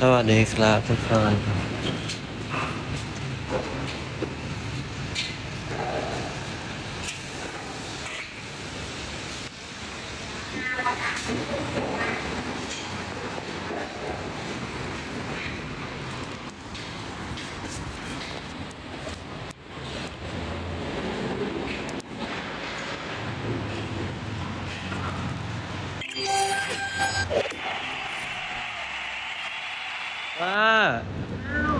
สวัสดีครับทุกคน ว่า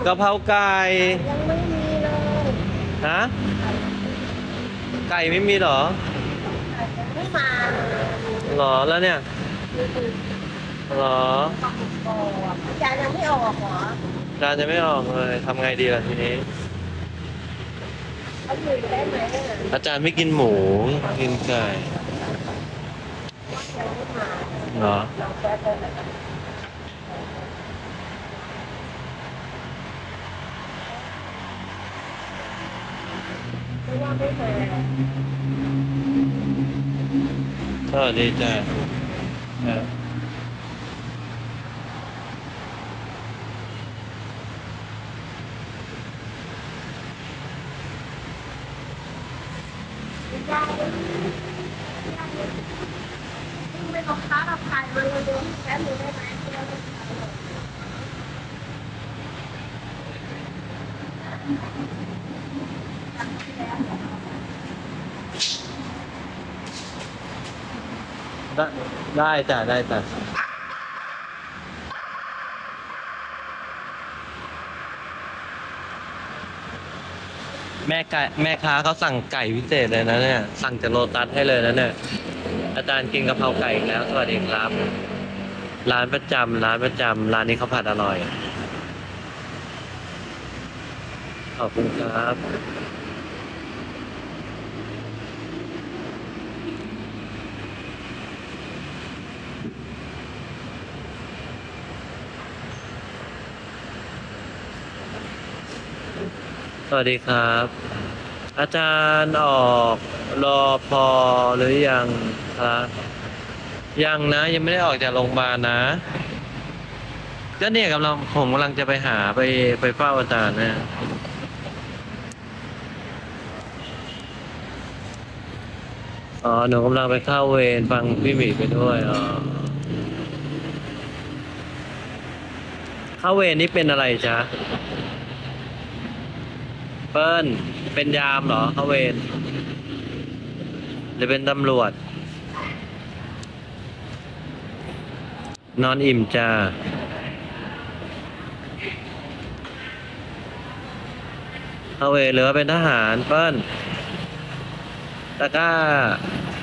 กะเพราไก่ยังไม่มีเลยฮะไก่ไม่มีเหรอยังไม่มาเลยหรอแล้วเนี่ยหรอจานยังไม่ออกเหรอจานจะไม่ออกเลยทำไงดีล่ะทีนี้เขาอยู่ได้ไหมอะอาจารย์ไม่กินหมู กินไก่ยังไม่มาเหรอ เราแป๊บนึงไม่ว่าไม่มา สวัสดีจ้ะเออ ไม่ต้องค้าเราขายมาเลยดูแค่นี้ได้ไหม ได้ ได้จ้ะได้จ้ะแม่ไก่แม่ค้าเขาสั่งไก่พิเศษเลยนะเนี่ย สั่งจากโลตัสให้เลยนะเนี่ย อาจารย์กินกะเพราไก่อีกแล้ว สวัสดีครับ ร้านประจำร้านประจำร้านนี้เขาผัดอร่อย ขอบคุณครับ สวัสดีครับ อาจารย์ออกรอพอหรือยังครับยังนะยังไม่ได้ออกจากโรงพยาบาลนะก็เนี่ยกำลังผมกำลังจะไปหาไปไปเฝ้าอาจารย์นี่ยอ๋อหนูกำลังไปเข้าเวรฟังพี่หมีไปด้วยอ๋อเข้าเวรนี่เป็นอะไรจ๊ะ ปิ้ล เป็นยามเหรอเขาเวรหรือเป็นตำรวจ นอนอิ่มจ้าเขาเวรหรือว่าเป็นทหารเปิ้ลตะก้า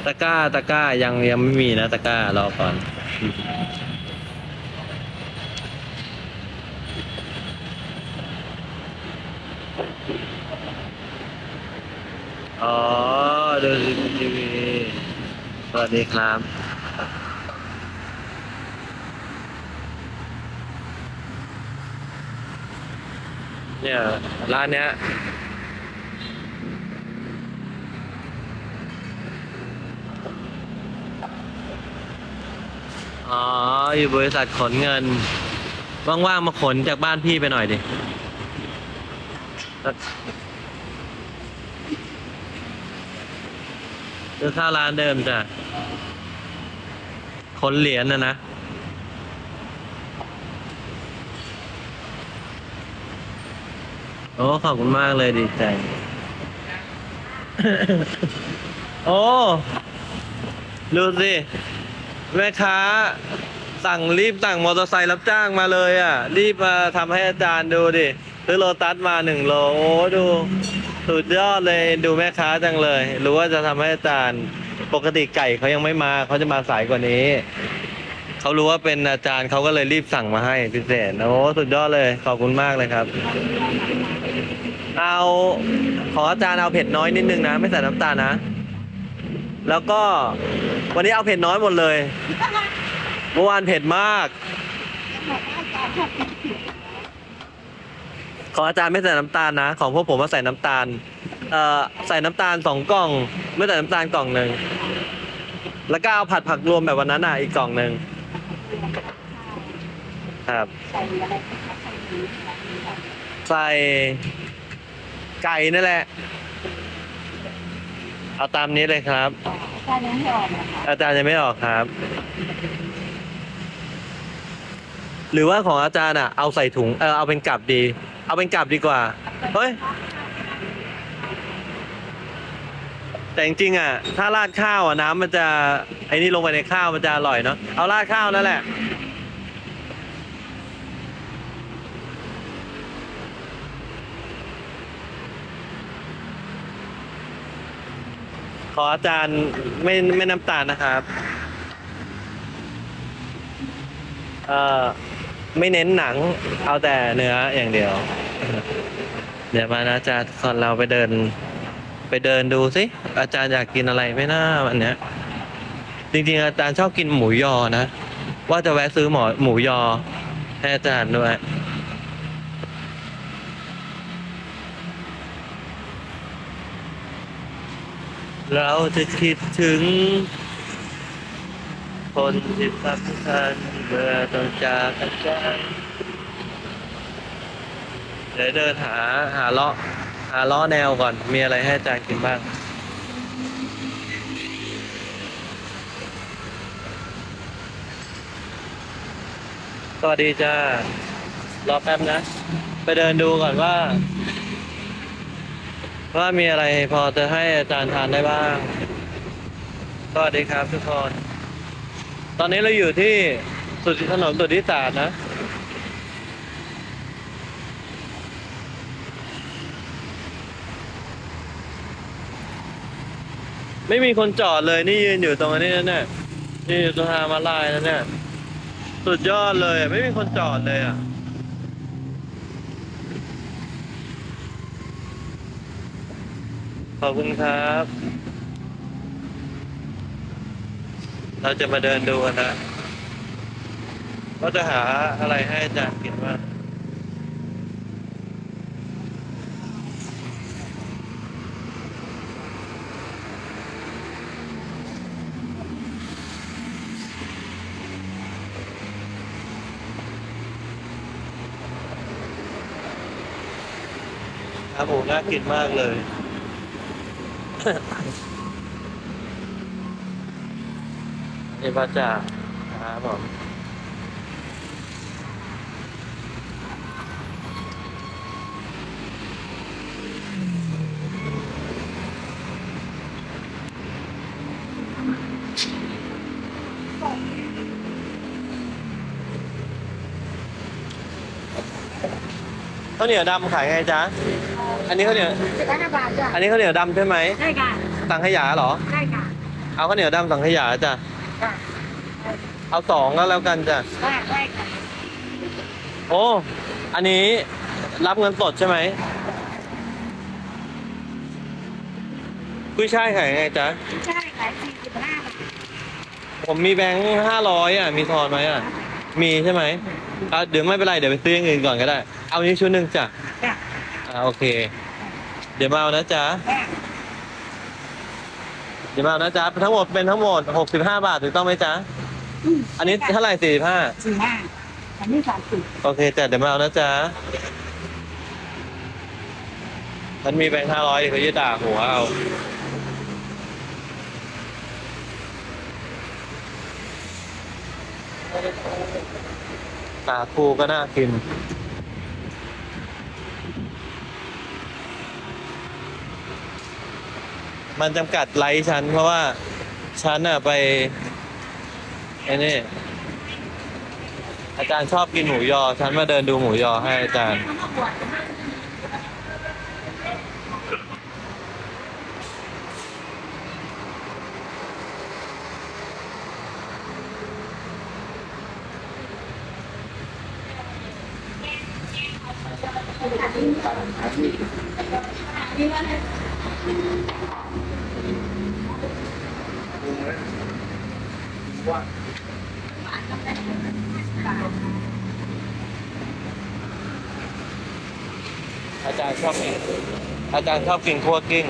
ตะก้า ตะก้ายังยังไม่มีนะตะก้ารอก่อน อ๋อ ดูทีวีสวัสดีครับเนี่ยร้านเนี้ยอ๋อ อยู่บริษัทขนเงิน ว่างๆ มาขนจากบ้านพี่ไปหน่อยดิ ซื้อข้าวร้านเดิมจ้ะคนเหรียญนะนะ โอ้ ขอบคุณมากเลยดีใจ โอ้ ดูสิ แม่ค้า สั่งรีบสั่งมอเตอร์ไซค์รับจ้างมาเลยอะ รีบมาทำให้อาจารย์ดูดิซื้อโลตัสมาหนึ่งโล โอ้ ดู สุดยอดเลยดูแม่ค้าจังเลย รู้ว่าจะทำให้อาจารย์ปกติไก่เขายังไม่มาเขาจะมาสายกว่านี้เขารู้ว่าเป็นอาจารย์เขาก็เลยรีบสั่งมาให้พิเศษโอ้สุดยอดเลยขอบคุณมากเลยครับ เอาขออาจารย์เอาเผ็ดน้อยนิดนึงนะ ไม่ใส่น้ำตาลนะ แล้วก็วันนี้เอาเผ็ดน้อยหมดเลยเมื่อวานเผ็ดมาก ขออาจารย์ไม่ใส่น้ำตาลนะ ของพวกผมมาใส่น้ำตาล เอ่อใส่น้ำตาลสองกล่อง ไม่ใส่น้ำตาลกล่องหนึ่งแล้วก็เอาผัดผักรวมแบบวันนั้นอะอีกกล่องหนึ่งครับ ใส่อะไรคะใส่หมูใส่หมูใส่ไก่นั่นแหละ เอาตามนี้เลยครับใส่ยังไม่ออกนะคะอาจารย์ยังไม่ออกครับ หรือว่าของอาจารย์อะ เอาใส่ถุงเออเอาเป็นกลับดี เอาเป็นกลับดีกว่า เฮ้ย แต่จริงๆอะ ถ้าราดข้าวอะน้ำมันจะไอ้นี่ลงไปในข้าวมันจะอร่อยเนาะ เอาราดข้าวนั่นแหละ ขออาจารย์ไม่ไม่น้ำตาลนะครับ เอ่อ ไม่เน้นหนัง เอาแต่เนื้ออย่างเดียว เดี๋ยวมานะอาจารย์ก่อนเราไปเดิน ไปเดินดูสิอาจารย์อยากกินอะไรไหม่น่าวันเนี้ย จริงๆอาจารย์ชอบกินหมูยอนะ ว่าจะแวะซื้อหมอหมูยอให้อาจารย์ด้วยเราจะคิดถึง คนที่สำคัญเมื่อต้องจากกันเดี๋ยวเดินหาหาเลาะหาเลาะแนวก่อน มีอะไรให้อาจารย์กินบ้าง สวัสดีจ้ารอแป๊บนะ ไปเดินดูก่อนว่า ว่ามีอะไรพอจะให้อาจารย์ทานได้บ้างสวัสดีครับทุกคน ตอนนี้เราอยู่ที่สุดถนนสุดที่ศาสนะ ไม่มีคนจอดเลยนี่ยืนอยู่ตรงนี้นั่นน่ะนี่อยู่ตรงทางมาลายนั่นเนี่ย สุดยอดเลย ไม่มีคนจอดเลยอะขอบคุณครับ เราจะมาเดินดูกันนะว่าจะหาอะไรให้อาจารย์กินบ้าครับผมน่ากินมากเลย นี่พระจ่าครับผมข้าวเหนียวดำขายไงจ๊ะ อันนี้ข้าวเหนียว สิบห้าบาทจ้ะอันนี้ข้าวเหนียวดำใช่ไหม ได้ค่ะ สังขยาเหรอ ได้ค่ะ เอาข้าวเหนียวดำสังขยาจ้ะค่ะ เอาสองก็แล้วกันจ้ะได้ได้ค่ะโอ้ อันนี้รับเงินสดใช่ไหมกุ้ยช่ายขายไงจ๊ะ ใช่ขายสี่สิบห้าบาทผมมีแบงค์ห้าร้อยอะ มีทอนไหมอะ มีใช่ไหมอะเดี๋ยวไม่เป็นไร เดี๋ยวไปซื้ออย่างอื่นก่อนก็ได้ เอานี้ชุดหนึ่งจ้ะ จ้ะอ่าโอเค เดี๋ยวมาเอานะจ๊ะได้เดี๋ยวมาเอานะจ๊ะ ทั้งหมดเป็นทั้งหมดหกสิบห้าบาทถูกต้องไหมจ๊ะ อันนี้เท่าไหร่สี่สิบห้าสี่ห้าอันนี้สามสิบโอเคจ้ะเดี๋ยวมาเอานะจ๊ะฉันมีแบงค์ห้าร้อยเดี๋ยวเขาจะด่าหัวเอาสาคูก็น่ากิน มันจำกัดไลค์ฉันเพราะว่าฉันอะไป ไอ้นี่อาจารย์ชอบกินหมูยอ ฉันมาเดินดูหมูยอให้อาจารย์ อาจารย์ชอบกินคั่วกิ้ง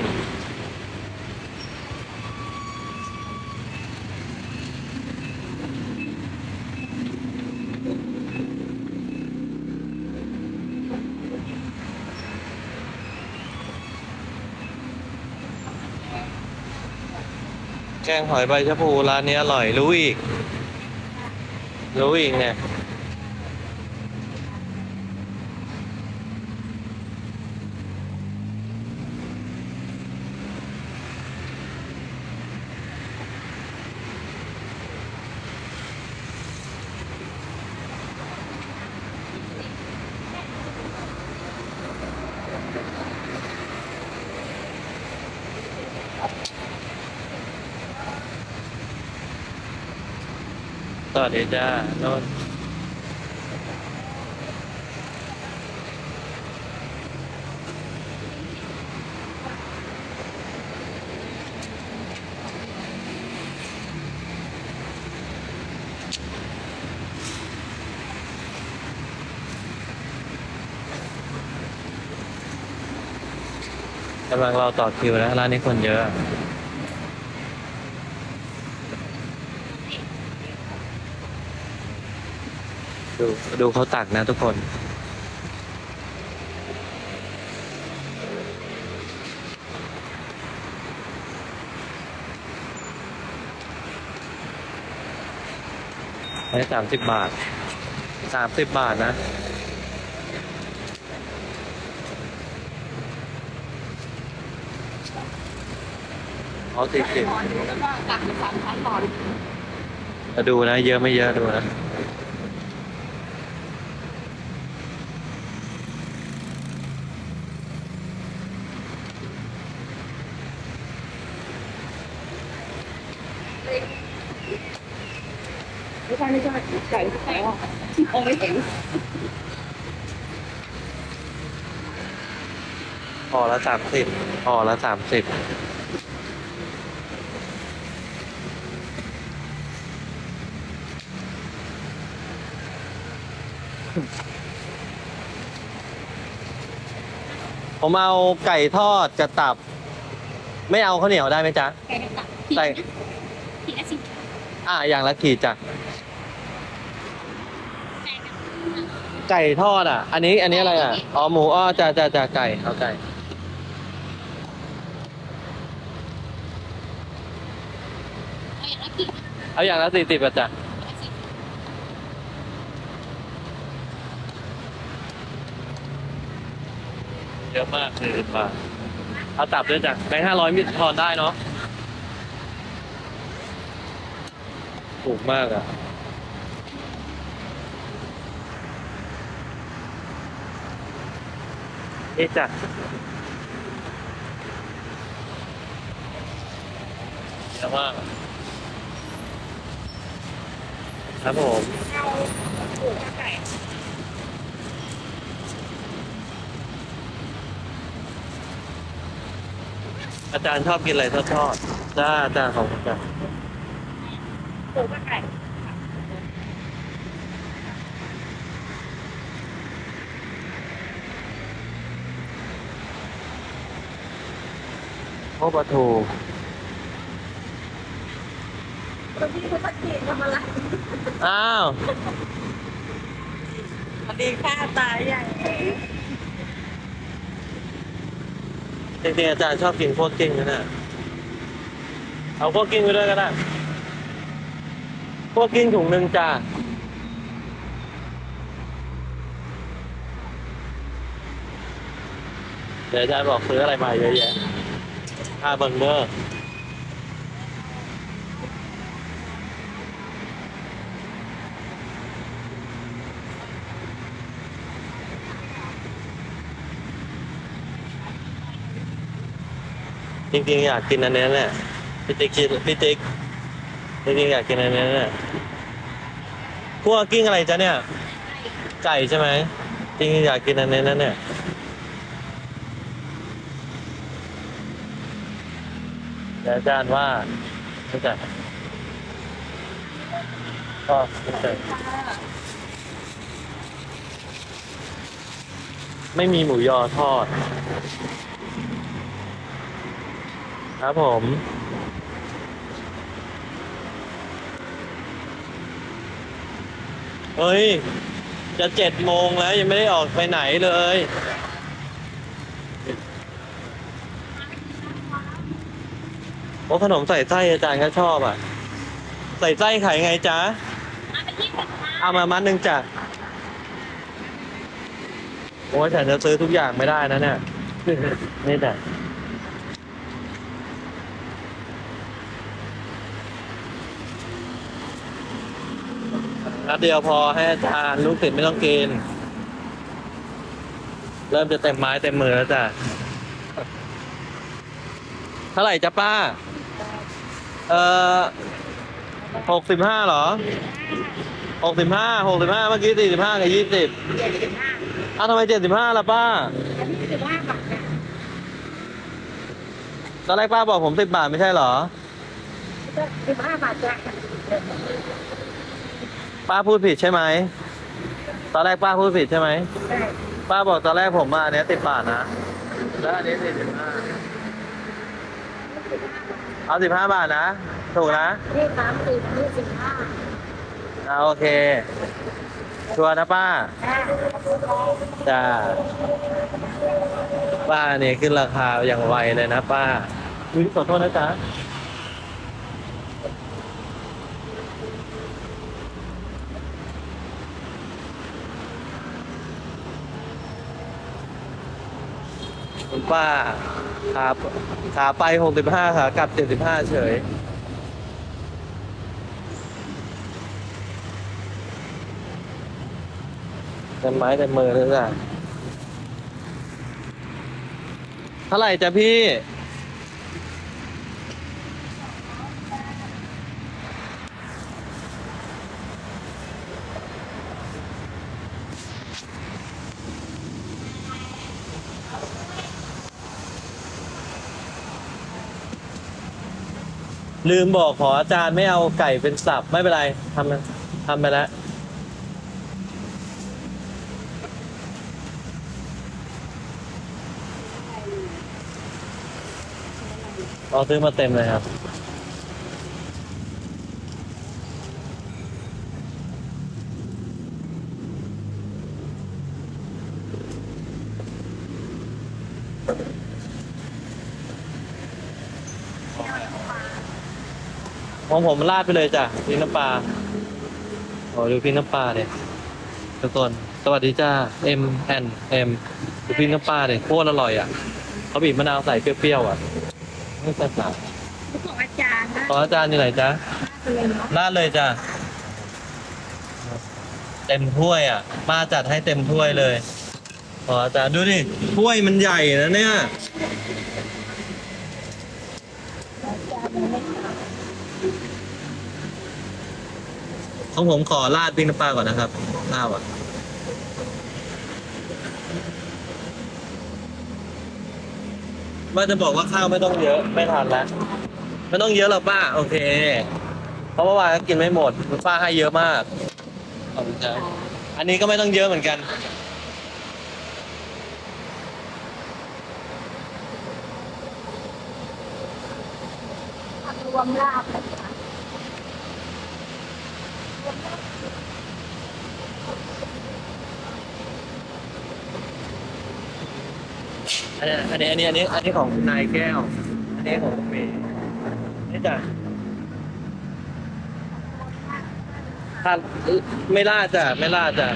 แกงหอยใบชะพูร้านนี้อร่อยรู้อีก รู้อีกเนี่ย สวัสดีจ้าโน่นกำลังเราต่อคิวนะร้านนี้คนเยอะ ดูดูเขาตักนะทุกคนให้สามสิบบาท สามสิบบาทนะเอาสี่สิบแล้วก็ตักเป็นสามชั้นหมอนมาดูนะ เยอะไม่เยอะดูนะ ไม่ใช่ไม่ใช่ไก่ไก่มอง ไม่เห็น ห่อละสามสิบห่อละสามสิบผมเอาไก่ทอดกระตับ ไม่เอาข้าวเหนียวได้ไหมจ๊ะไก่ตักใส่ขีดละสิบ อ่าอย่างละขีดจ้ะ ไก่ทอดอะ อันนี้อันนี้อะไรอะ อ๋อหมูอ้อจ้าจ้าจ้าไก่เอาไก่ เอาอย่างละขีดเอาอย่างละสี่สิบอะจ้ะเยอะมากสี่สิบบาทเอาตับด้วยจ้ะแบงค์ห้าร้อยมีทอนได้เนาะถูกมากอะ นี่จ้ะเยอะมากอะครับผมเอาหมูกับไก่อาจารย์ชอบกินอะไรทอดทอดๆจ้าจ้าของคุณจ้าหมูกับไก่ โอ้ปลาทูคนที่เขาตะเกียบทำอะไรอ้าวสวัสดีค่ะตายใหญ่จริงๆอาจารย์ชอบกินพวกกิ้งนะเนี่ยเอาพวกกิ้งไปด้วยก็ได้พวกกิ้งถุงหนึ่งจ้าเดี๋ยวอาจารย์บอกซื้ออะไรมาเยอะแยะค่าเบิร์เนอร์จริงๆอยากกินอันนี้แหละพี่ติ๊กคิดพี่ติ๊กจริงๆอยากกินอันนี้แหละพวกกิ้งอะไรจ๊ะเนี่ย ไก่ใช่ไหมจริงๆอยากกินอันนี้นั่นเนี่ย เดี๋ยวอาจารย์ว่าไม่ใช่ก็ไม่ใช่ไม่มีหมูยอทอด ครับผมเฮ้ย จะเจ็ดโมงแล้วยังไม่ได้ออกไปไหนเลย โอ้ขนมใส่ไส้อาจารย์ก็ชอบอะ ใส่ไส้ขายไงจ๊ะเอามามัดหนึ่งจ้ะโอ้ยฉันจะซื้อทุกอย่างไม่ได้นะเนี่ยนี่แต่นัดเดียวพอให้อาจารย์ลูกศิษย์ไม่ต้องกินเริ่มจะเต็มไม้เต็มมือแล้วจ้ะ เท่าไหร่จ๊ะป้า เอ่อหกสิบห้าเหรอหกสิบห้าหกสิบห้าเมื่อกี้สี่สิบห้ากับยี่สิบเจ็ดสิบห้าอ้าวทำไมเจ็ดสิบห้าล่ะป้าอันนี้สิบห้าบาทค่ะตอนแรกป้าบอกผมสิบบาทไม่ใช่เหรอสิบห้าบาทจ้ะป้าพูดผิดใช่ไหมตอนแรกป้าพูดผิดใช่ไหมใช่ป้าบอกตอนแรกผมมาอันเนี้ยสิบบาทนะแล้วอันนี้สี่สิบห้า เอาสิบห้าบาทนะ ถูกนะ นี่สามสิบนี่สิบห้าเอาโอเค ชัวร์นะป้าอ่าจ้า ป้าเนี่ยขึ้นราคาอย่างไวเลยนะป้าอุ้ยขอโทษนะจ๊ะคุณป้า ขาขาไปหกสิบห้าขากลับเจ็ดสิบห้าเฉย แต่ไม้แต่มมือเลยจ้ะเท่าไหร่จ้ะพี่ ลืมบอกขออาจารย์ไม่เอาไก่เป็นสับไม่เป็นไรทำทำไปแล้วเอาซื้อมาเต็มเลยครับ ของผมราดไปเลยจ้ะพริกน้ำปลาโอ้ดูพริกน้ำปลาเนี่ยทุกคนสวัสดีจ้า M N M ดูพริกน้ำปลาเนี่ยโคตรอร่อยอะเขาบีบมะนาวใส่เปรี้ยวๆอะนี่ภาษาของอาจารย์นะขออาจารย์อยู่ไหนจ๊ะเป็นเนาะราดเลยจ้ะเต็มถ้วยอะป้าจัดให้เต็มถ้วยเลยขออาจารย์ดูดิถ้วยมันใหญ่นะเนี่ย ของผมขอราดพริกน้ำปลาก่อนนะครับข้าวอะว่าจะบอกว่าข้าวไม่ต้องเยอะไม่ทันแล้วไม่ต้องเยอะหรอกป้า โอเค เพราะเมื่อวานก็กินไม่หมดป้าให้เยอะมากขอบคุณครับอันนี้ก็ไม่ต้องเยอะเหมือนกันรวมลาบนะคะ อันนี้อันนี้อันนี้อันนี้อันนี้ของนายแก้ว อันนี้ของเมย์นี่จ้ะถ้าไม่ล่าจ้ะไม่ล่าจ้ะ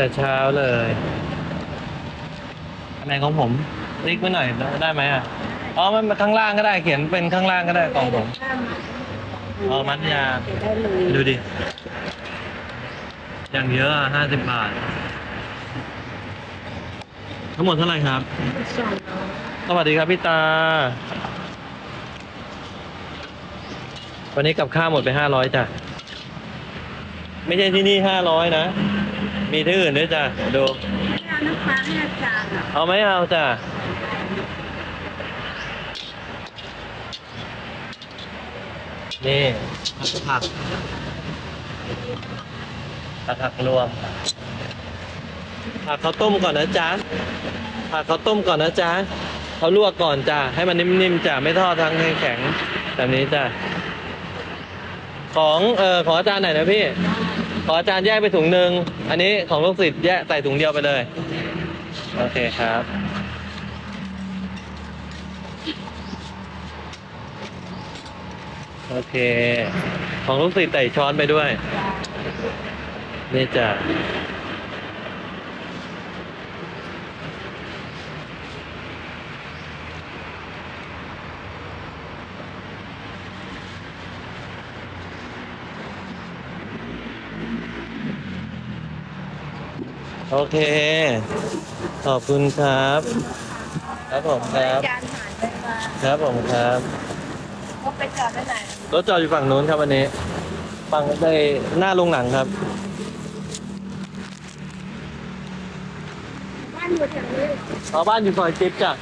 แต่เช้าเลยอันไหนของผมติ๊กไว้หน่อยได้ไหมอะอ๋อมันมาข้างล่างก็ได้เขียนเป็นข้างล่างก็ได้ของผมอ๋อมัธยาได้เลยดูดิอย่างเยอะห้าสิบบาท ทั้งหมดเท่าไหร่ครับสองสวัสดีครับพี่ตา วันนี้กับข้าวหมดไปห้าร้อยจ้ะ ไม่ใช่ที่นี่ห้าร้อยนะ มีที่อื่นด้วยจ้ะดู ไม่เอาน้ำปลาให้อาจารย์อะเอาไหมเอาจ้ะเนี่ผักผักผักรวม ผักข้าวต้มก่อนนะจ๊ะผักข้าวต้มก่อนนะจ๊ะเขาลวกก่อนจ้ะให้มันนิ่มๆจ้ะไม่ทอดทั้งแข็งๆแบบนี้จ้ะของเอ่อของอาจารย์ไหนนะพี่ ขออาจารย์แยกไปถุงหนึ่งอันนี้ของลูกศิษย์แยกใส่ถุงเดียวไปเลย โอเคครับ โอเค ของลูกศิษย์ใส่ช้อนไปด้วย นี่จ้ะ โอเค ขอบคุณครับ ครับผมครับจานหายไปมาครับผมครับเขาไปจอดไว้ไหนรถจอดอยู่ฝั่งนู้นครับวันนี้ ฝั่งในหน้าโรงหนังครับ บ้านอยู่แถวนี้เอาบ้านอยู่ซอยจิ๊บจ้ะ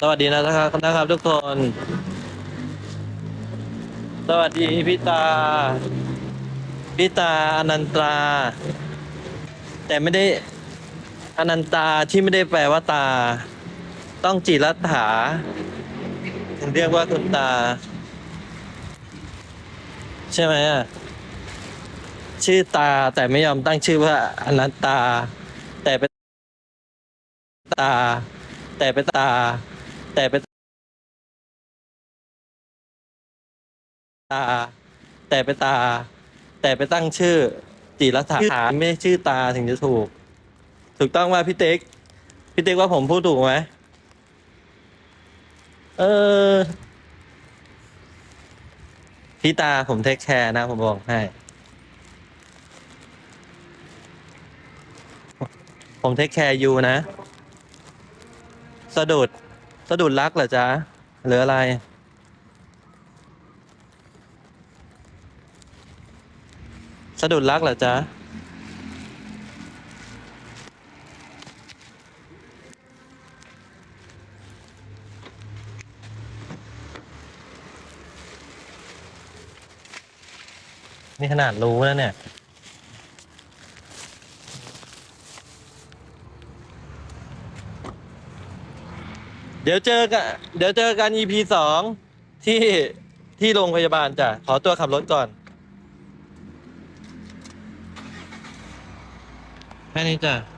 สวัสดีนะครับนะครับทุกคน สวัสดีพี่ตา พี่ตาอนันตรา แต่ไม่ได้อนันตาที่ไม่ได้แปลว่าตา ต้องจิรัตถาถึงเรียกว่าคุณตา ใช่ไหมอะชื่อตาแต่ไม่ยอมตั้งชื่อว่าอนันตา แต่เป็นตา แต่เป็นตา แต่เป็นตา แต่เป็นตา แต่ไปตั้งชื่อจิรัตถาไม่ใช่ชื่อตาถึงจะถูก ถูกต้องว่าพี่เต็กพี่เต็กว่าผมพูดถูกไหมเออ พี่ตาผมเทคแคร์นะ ผมบอกให้ ผมเทคแคร์ยูนะ สะดุด สะดุดรักเหรอจ๊ะหรืออะไระดุดรักเหรอจ๊ะ นี่ขนาดรู้แล้วเนี่ย เดี๋ยวเจอกัน เดี๋ยวเจอกัน EP สองที่ที่โรงพยาบาลจ้ะ ขอตัวขับรถก่อน แค่นี้จ้ะ